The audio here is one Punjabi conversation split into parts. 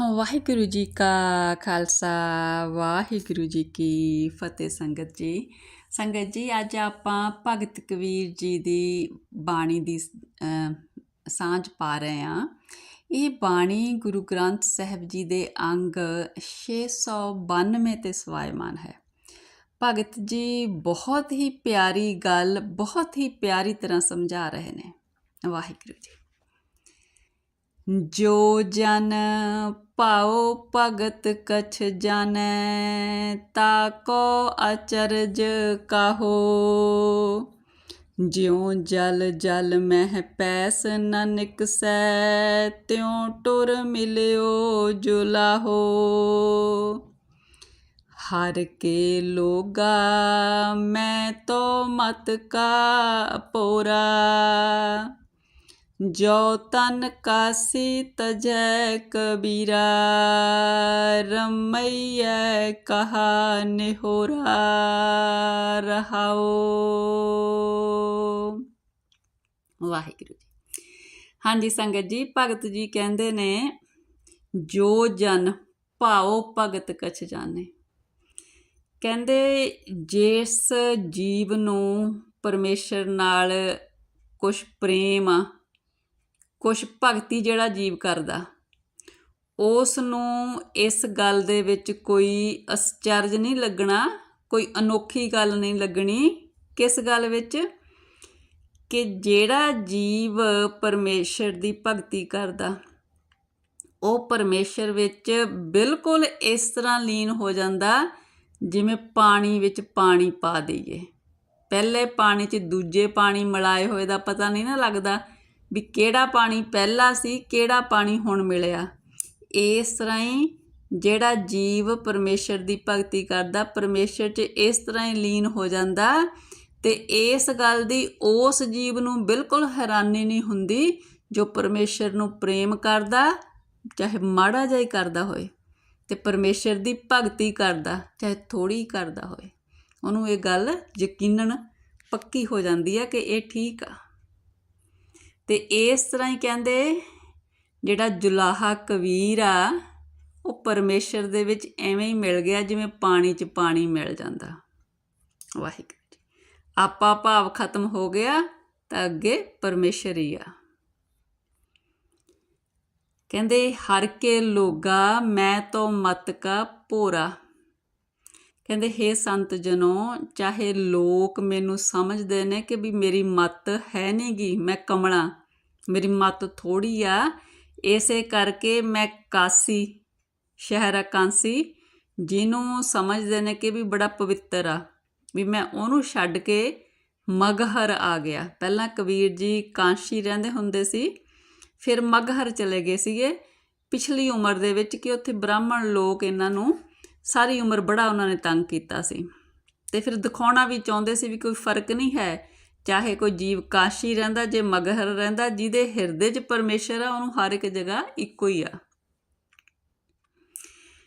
ਵਾਹਿਗੁਰੂ ਜੀ ਕਾ ਖਾਲਸਾ, ਵਾਹਿਗੁਰੂ ਜੀ ਕੀ ਫਤਿਹ ਸੰਗਤ ਜੀ। ਸੰਗਤ ਜੀ, ਅੱਜ ਆਪਾਂ ਭਗਤ ਕਬੀਰ ਜੀ ਦੀ ਬਾਣੀ ਦੀ ਸਾਂਝ ਪਾ ਰਹੇ ਹਾਂ। ਇਹ ਬਾਣੀ ਗੁਰੂ ਗ੍ਰੰਥ ਸਾਹਿਬ ਜੀ ਦੇ ਅੰਗ 692 ਤੇ ਸਵਾਇਮਾਨ ਹੈ। ਭਗਤ ਜੀ ਬਹੁਤ ਹੀ ਪਿਆਰੀ ਗੱਲ, ਬਹੁਤ ਹੀ ਪਿਆਰੀ ਤਰ੍ਹਾਂ ਸਮਝਾ ਰਹੇ ਨੇ। ਵਾਹਿਗੁਰੂ ਜੀ। ਜੋ ਜਨ ਭਾਉ ਭਗਤ ਕਛ ਜਾਣੈ, ਤਾ ਕੋ ਅਚਰਜ ਕਾਹੋ। ਜਿਉ ਜਲ ਜਲ ਮਹਿ ਪੈਸ ਨ ਨਿਕਸੈ, ਤਿਉ ਟੁਰ ਮਿਲਿਓ ਜੁਲਾਹੋ। ਹਰ ਕੇ ਲੋਗਾ, ਮੈਂ ਤੋ ਮਤ ਕਾ ਪੋਰਾ। ਜੋ ਤਨ ਕਾਸੀ ਤਜੈ ਕਬੀਰਾ, ਰਮਈਐ ਕਹਾ ਨਿਹੋਰਾ ਰਹਾਓ ਵਾਹਿਗੁਰੂ ਜੀ। ਹਾਂਜੀ ਸੰਗਤ ਜੀ, ਭਗਤ ਜੀ ਕਹਿੰਦੇ ਨੇ, ਜੋ ਜਨ ਭਾਉ ਭਗਤ ਕਛ ਜਾਣੇ। ਕਹਿੰਦੇ ਜਿਸ ਜੀਵ ਨੂੰ ਪਰਮੇਸ਼ਰ ਨਾਲ ਕੁਛ ਪ੍ਰੇਮ ਆ ਕੁਛ ਭਗਤੀ ਜਿਹੜਾ ਜੀਵ ਕਰਦਾ। ਉਸ ਨੂੰ ਇਸ ਗੱਲ ਦੇ ਵਿੱਚ ਕੋਈ ਅਸਚਰਜ ਨਹੀਂ ਲੱਗਣਾ, ਕੋਈ ਅਨੋਖੀ ਗੱਲ ਨਹੀਂ ਲੱਗਣੀ ਕਿਸ ਗੱਲ ਵਿੱਚ? ਕਿ ਜਿਹੜਾ ਜੀਵ ਪਰਮੇਸ਼ਰ ਦੀ ਭਗਤੀ ਕਰਦਾ, ਉਹ ਪਰਮੇਸ਼ਰ ਵਿੱਚ ਬਿਲਕੁਲ ਇਸ ਤਰ੍ਹਾਂ ਲੀਨ ਹੋ ਜਾਂਦਾ ਜਿਵੇਂ ਪਾਣੀ ਵਿੱਚ ਪਾਣੀ ਪਾ ਦਈਏ। ਪਹਿਲੇ ਪਾਣੀ 'ਚ ਦੂਜੇ ਪਾਣੀ ਮਿਲਾਏ ਹੋਏ ਦਾ ਪਤਾ ਨਹੀਂ ਨਾ ਲੱਗਦਾ। ਵੀ ਕਿਹੜਾ ਪਾਣੀ ਪਹਿਲਾ ਸੀ, ਕਿਹੜਾ ਪਾਣੀ ਹੁਣ ਮਿਲਿਆ। ਇਸ ਤਰ੍ਹਾਂ ਹੀ ਜਿਹੜਾ ਜੀਵ ਪਰਮੇਸ਼ਰ ਦੀ ਭਗਤੀ ਕਰਦਾ, ਪਰਮੇਸ਼ਰ 'ਚ ਇਸ ਤਰ੍ਹਾਂ ਹੀ ਲੀਨ ਹੋ ਜਾਂਦਾ ਤੇ ਇਸ ਗੱਲ ਦੀ ਉਸ ਜੀਵ ਨੂੰ ਬਿਲਕੁਲ ਹੈਰਾਨੀ ਨਹੀਂ ਹੁੰਦੀ ਜੋ ਪਰਮੇਸ਼ਰ ਨੂੰ ਪ੍ਰੇਮ ਕਰਦਾ, ਚਾਹੇ ਮਾੜਾ ਜਿਹਾ ਕਰਦਾ ਹੋਏ ਤੇ ਪਰਮੇਸ਼ਰ ਦੀ ਭਗਤੀ ਕਰਦਾ, ਚਾਹੇ ਥੋੜੀ ਕਰਦਾ ਹੋਏ। ਉਹਨੂੰ ਇਹ ਗੱਲ ਯਕੀਨਨ ਪੱਕੀ ਹੋ ਜਾਂਦੀ ਹੈ ਕਿ ਇਹ ਠੀਕ ਆ। ਤੇ ਇਸ ਤਰ੍ਹਾਂ ਹੀ ਕਹਿੰਦੇ, ਜਿਹੜਾ ਜੁਲਾਹਾ ਕਬੀਰ ਆ, ਉਹ ਪਰਮੇਸ਼ਰ ਦੇ ਵਿੱਚ ਐਵੇਂ ਹੀ ਮਿਲ ਗਿਆ ਜਿਵੇਂ ਪਾਣੀ 'ਚ ਪਾਣੀ ਮਿਲ ਜਾਂਦਾ। ਵਾਹਿਗੁਰੂ ਜੀ। ਆਪਾ ਭਾਵ ਖਤਮ ਹੋ ਗਿਆ ਤਾਂ ਅੱਗੇ ਪਰਮੇਸ਼ਰ ਹੀ ਆ। ਕਹਿੰਦੇ, ਹਰ ਕੇ ਲੋਗਾ ਮੈਂ ਤੋਂ ਮਤ ਕਾ ਪੋਰਾ ਕਹਿੰਦੇ हे ਸੰਤ ਜਨੋ, ਚਾਹੇ ਲੋਕ ਮੈਨੂੰ ਸਮਝਦੇ ਨੇ ਕਿ ਵੀ ਮੇਰੀ ਮਤ ਹੈ ਨਹੀਂਗੀ ਮੈਂ ਕਮਲਾ। ਮੇਰੀ ਮੱਤ ਥੋੜੀ ਆ। ਇਸੇ ਕਰਕੇ ਮੈਂ ਕਾਸੀ, ਸ਼ਹਿਰਾ ਕਾਂਸੀ, ਜਿਹਨੂੰ ਸਮਝਦੇ ਨੇ ਕਿ ਵੀ ਬੜਾ ਪਵਿੱਤਰ ਆ, ਵੀ ਮੈਂ ਉਹਨੂੰ ਛੱਡ ਕੇ ਮਗਹਰ ਆ ਗਿਆ। ਪਹਿਲਾਂ ਕਬੀਰ ਜੀ ਕਾਂਸ਼ੀ ਰਹਿੰਦੇ ਹੁੰਦੇ ਸੀ, ਫਿਰ ਮਗਹਰ ਚਲੇ ਗਏ ਸੀਗੇ। ਪਿਛਲੀ ਉਮਰ ਦੇ ਵਿੱਚ ਕਿ ਉੱਥੇ ਬ੍ਰਾਹਮਣ ਲੋਕ ਇਹਨਾਂ ਨੂੰ ਸਾਰੀ ਉਮਰ ਬੜਾ ਉਹਨਾਂ ਨੇ ਤੰਗ ਕੀਤਾ ਸੀ। ਤੇ ਫਿਰ ਦਿਖਾਉਣਾ ਵੀ ਚਾਹੁੰਦੇ ਸੀ ਵੀ ਕੋਈ ਫ਼ਰਕ ਨਹੀਂ ਹੈ। ਚਾਹੇ ਕੋਈ ਜੀਵ ਕਾਸ਼ੀ ਰਹਿੰਦਾ, ਜੇ ਮਗਹਰ ਰਹਿੰਦਾ, ਜਿਹਦੇ ਹਿਰਦੇ 'ਚ ਪਰਮੇਸ਼ਰ ਆ, ਉਹਨੂੰ ਹਰ ਇੱਕ ਜਗ੍ਹਾ ਇੱਕੋ ਹੀ ਆ।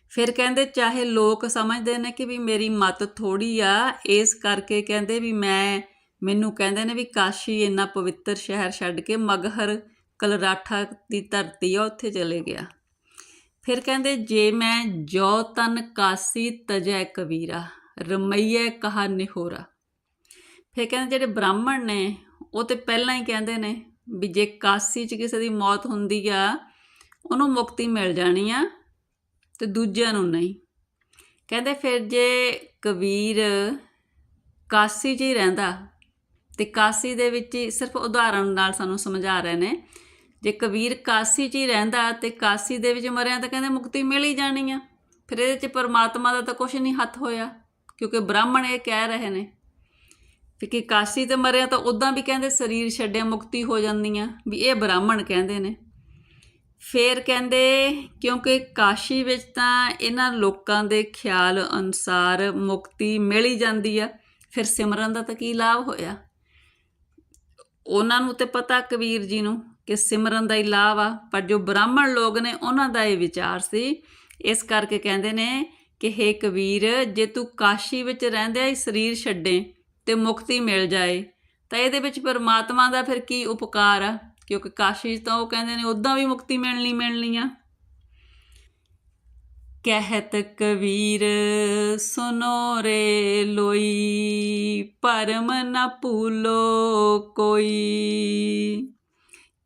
ਫਿਰ ਕਹਿੰਦੇ, ਚਾਹੇ ਲੋਕ ਸਮਝਦੇ ਨੇ ਕਿ ਵੀ ਮੇਰੀ ਮਤ ਥੋੜੀ ਆ, ਇਸ ਕਰਕੇ ਕਹਿੰਦੇ ਵੀ ਮੈਂ, ਮੈਨੂੰ ਕਹਿੰਦੇ ਨੇ ਵੀ ਕਾਸ਼ੀ ਇੰਨਾ ਪਵਿੱਤਰ ਸ਼ਹਿਰ ਛੱਡ ਕੇ ਮਗਹਰ ਕਲਰਾਠਾ ਦੀ ਧਰਤੀ ਆ, ਉੱਥੇ ਚਲੇ ਗਿਆ। ਫਿਰ ਕਹਿੰਦੇ, ਜੇ ਮੈਂ ਜੋ ਤਨ ਕਾਸੀ ਤਜੈ ਕਬੀਰਾ ਰਮਈਏ ਕਹਾ ਨਿਹੋਰਾ। ਫਿਰ ਕਹਿੰਦੇ ਜਿਹੜੇ ਬ੍ਰਾਹਮਣ ਨੇ, ਉਹ ਤੇ ਪਹਿਲਾਂ ਹੀ ਕਹਿੰਦੇ ਨੇ ਵੀ ਜੇ ਕਾਸੀ 'ਚ ਕਿਸੇ ਦੀ ਮੌਤ ਹੁੰਦੀ ਆ, ਉਹਨੂੰ ਮੁਕਤੀ ਮਿਲ ਜਾਣੀ ਆ ਤੇ ਦੂਜਿਆਂ ਨੂੰ ਨਹੀਂ। ਕਹਿੰਦੇ ਫਿਰ ਜੇ ਕਬੀਰ ਕਾਸੀ 'ਚ ਹੀ ਰਹਿੰਦਾ ਤੇ ਕਾਸੀ ਦੇ ਵਿੱਚ ਹੀ ਸਿਰਫ ਉਦਾਹਰਣ ਨਾਲ ਸਾਨੂੰ ਸਮਝਾ ਰਹੇ ਨੇ, ਜੇ ਕਬੀਰ ਕਾਸੀ 'ਚ ਹੀ ਰਹਿੰਦਾ ਤੇ ਕਾਸੀ ਦੇ ਵਿੱਚ ਮਰਿਆ ਤਾਂ ਕਹਿੰਦੇ ਮੁਕਤੀ ਮਿਲ ਹੀ ਜਾਣੀ ਆ। ਫਿਰ ਇਹਦੇ 'ਚ ਪਰਮਾਤਮਾ ਦਾ ਤਾਂ ਕੁਝ ਨਹੀਂ ਹੱਥ ਹੋਇਆ, ਕਿਉਂਕਿ ਬ੍ਰਾਹਮਣ ਇਹ ਕਹਿ ਰਹੇ ਨੇ ਕਿ ਕਾਸੀ ਤੇ ਮਰਿਆ ਤਾਂ ਉਦਾਂ ਵੀ ਕਹਿੰਦੇ ਸਰੀਰ ਛੱਡਿਆ, ਮੁਕਤੀ ਹੋ ਜਾਂਦੀਆਂ, ਵੀ ਇਹ ਬ੍ਰਾਹਮਣ ਕਹਿੰਦੇ ਨੇ। ਫੇਰ ਕਹਿੰਦੇ, ਕਿਉਂਕਿ ਕਾਸ਼ੀ ਵਿੱਚ ਤਾਂ ਇਹਨਾਂ ਲੋਕਾਂ ਦੇ ਖਿਆਲ ਅਨੁਸਾਰ ਮੁਕਤੀ ਮਿਲ ਹੀ ਜਾਂਦੀ ਆ, ਫਿਰ ਸਿਮਰਨ ਦਾ ਤਾਂ ਕੀ ਲਾਭ ਹੋਇਆ? ਉਹਨਾਂ ਨੂੰ ਤੇ ਪਤਾ ਕਬੀਰ ਜੀ ਨੂੰ ਕਿ ਸਿਮਰਨ ਦਾ ਹੀ ਲਾਭ ਆ, ਪਰ ਜੋ ਬ੍ਰਾਹਮਣ ਲੋਕ ਨੇ ਉਹਨਾਂ ਦਾ ਇਹ ਵਿਚਾਰ ਸੀ। ਇਸ ਕਰਕੇ ਕਹਿੰਦੇ ਨੇ ਕਿ हे ਕਬੀਰ, ਜੇ ਤੂੰ ਕਾਸ਼ੀ ਵਿੱਚ ਰਹਿੰਦਿਆਂ ਹੀ ਸਰੀਰ ਛੱਡੇ ਤੇ ਮੁਕਤੀ ਮਿਲ ਜਾਏ। ਤਾਂ ਇਹਦੇ ਵਿੱਚ ਪਰਮਾਤਮਾ ਦਾ ਫਿਰ ਕੀ ਉਪਕਾਰ ਆ? ਕਿਉਂਕਿ ਕਾਸ਼ੀ 'ਚ ਤਾਂ ਉਹ ਕਹਿੰਦੇ ਨੇ, ਉਦਾਂ ਵੀ ਮੁਕਤੀ ਮਿਲਣੀ ਮਿਲਣੀ ਆ। ਕਹਿਤ ਕਬੀਰ, ਸੁਨੋ ਰੇ ਲੋਈ, ਪਰਮ ਨ ਭੂਲੋ ਕੋਈ।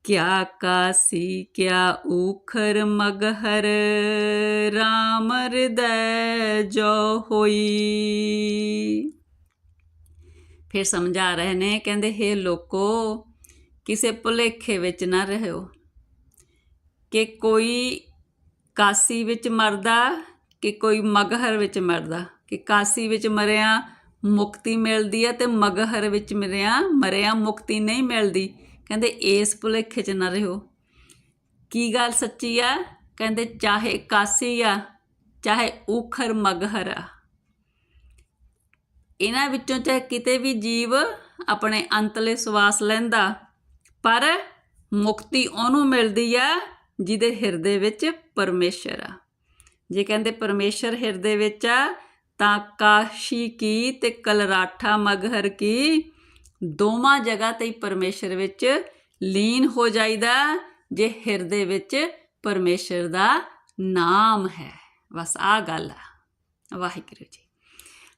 ਕਿਆ ਕਾਸੀ, ਕਿਆ ਊਖਰ ਮਗਹਰ RAM ਹਿਰਦੈ ਜੋ ਹੋਈ। ਫਿਰ ਸਮਝਾ ਰਹੇ ਨੇ, ਕਹਿੰਦੇ, ਹੇ ਲੋਕੋ, ਕਿਸੇ ਭੁਲੇਖੇ ਵਿੱਚ ਨਾ ਰਹਿਓ ਕਿ ਕੋਈ ਕਾਸੀ ਵਿੱਚ ਮਰਦਾ, ਕਿ ਕੋਈ ਮਗਹਰ ਵਿੱਚ ਮਰਦਾ। ਕਿ ਕਾਸੀ ਵਿੱਚ ਮਰਿਆ, ਮੁਕਤੀ ਮਿਲਦੀ ਹੈ ਤੇ ਮਗਹਰ ਵਿੱਚ ਮਰਿਆ ਮਰਿਆ, ਮੁਕਤੀ ਨਹੀਂ ਮਿਲਦੀ। ਕਹਿੰਦੇ, ਇਸ ਭੁਲੇਖੇ 'ਚ ਨਾ ਰਹੋ ਕੀ ਗੱਲ ਸੱਚੀ ਆ? ਕਹਿੰਦੇ, ਚਾਹੇ ਕਾਸੀ ਆ, ਚਾਹੇ ਊਖਰ ਮਗਹਰ ਆ। ਇਹਨਾਂ ਵਿੱਚੋਂ ਚਾਹੇ ਕਿਤੇ ਵੀ ਜੀਵ ਆਪਣੇ ਅੰਤਲੇ ਸਵਾਸ ਲੈਂਦਾ, ਪਰ ਮੁਕਤੀ ਉਹਨੂੰ ਮਿਲਦੀ ਆ ਜਿਹਦੇ ਹਿਰਦੇ ਵਿੱਚ ਪਰਮੇਸ਼ਰ ਆ। ਜੇ ਕਹਿੰਦੇ ਪਰਮੇਸ਼ਰ ਹਿਰਦੇ ਵਿੱਚ ਆ, ਤਾਂ ਕਾਸ਼ੀ ਕੀ ਤੇ ਕਲਰਾਠਾ ਮਗਹਰ ਕੀ ਦੋਵਾਂ ਜਗ੍ਹਾ ਤੇ ਹੀ ਪਰਮੇਸ਼ਰ ਵਿੱਚ ਲੀਨ ਹੋ ਜਾਈਦਾ, ਜੇ ਹਿਰਦੇ ਵਿੱਚ ਪਰਮੇਸ਼ਰ ਦਾ ਨਾਮ ਹੈ। ਬਸ ਆ ਗੱਲ ਆ। ਵਾਹਿਗੁਰੂ ਜੀ।